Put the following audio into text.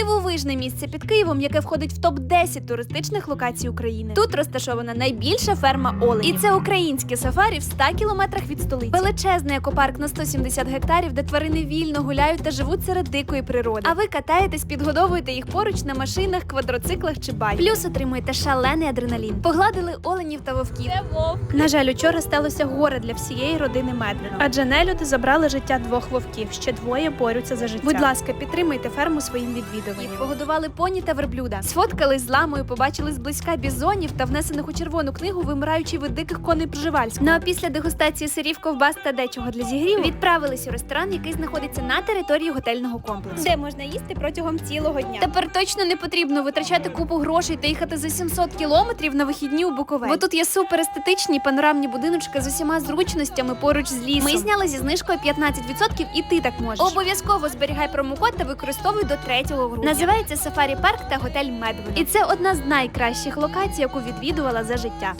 Дивовижне місце під Києвом, яке входить в топ 10 туристичних локацій України. Тут розташована найбільша ферма оленів. І це українське сафарі в 100 кілометрах від столиці. Величезний екопарк на 170 гектарів, де тварини вільно гуляють та живуть серед дикої природи. А ви катаєтесь, підгодовуєте їх поруч на машинах, квадроциклах чи байках. Плюс отримуєте шалений адреналін. Погладили оленів та вовків. Це вовк. На жаль, учора сталося горе для всієї родини Медвіно. Адже нелюди забрали життя двох вовків. Ще двоє борються за життя. Будь ласка, підтримайте ферму своїм відвідуванням. Їх погодували поні та верблюда. Сфоткались з ламою, побачили зблизька бізонів та внесених у червону книгу вимираючий від диких коней Пржевальського. Ну а після дегустації сирів, ковбас та дечого для зігріву відправились у ресторан, який знаходиться на території готельного комплексу. Де можна їсти протягом цілого дня. Тепер точно не потрібно витрачати купу грошей та їхати за 700 кілометрів на вихідні у Буковель. Бо тут є супер естетичні панорамні будиночки з усіма зручностями поруч з лісом. Ми зняли зі знижкою 15% і ти так можеш. Обов'язково зберігай промокод та використовуй до 3 грудня. Називається Сафарі Парк та готель Медвед, І це одна з найкращих локацій, яку відвідувала за життя.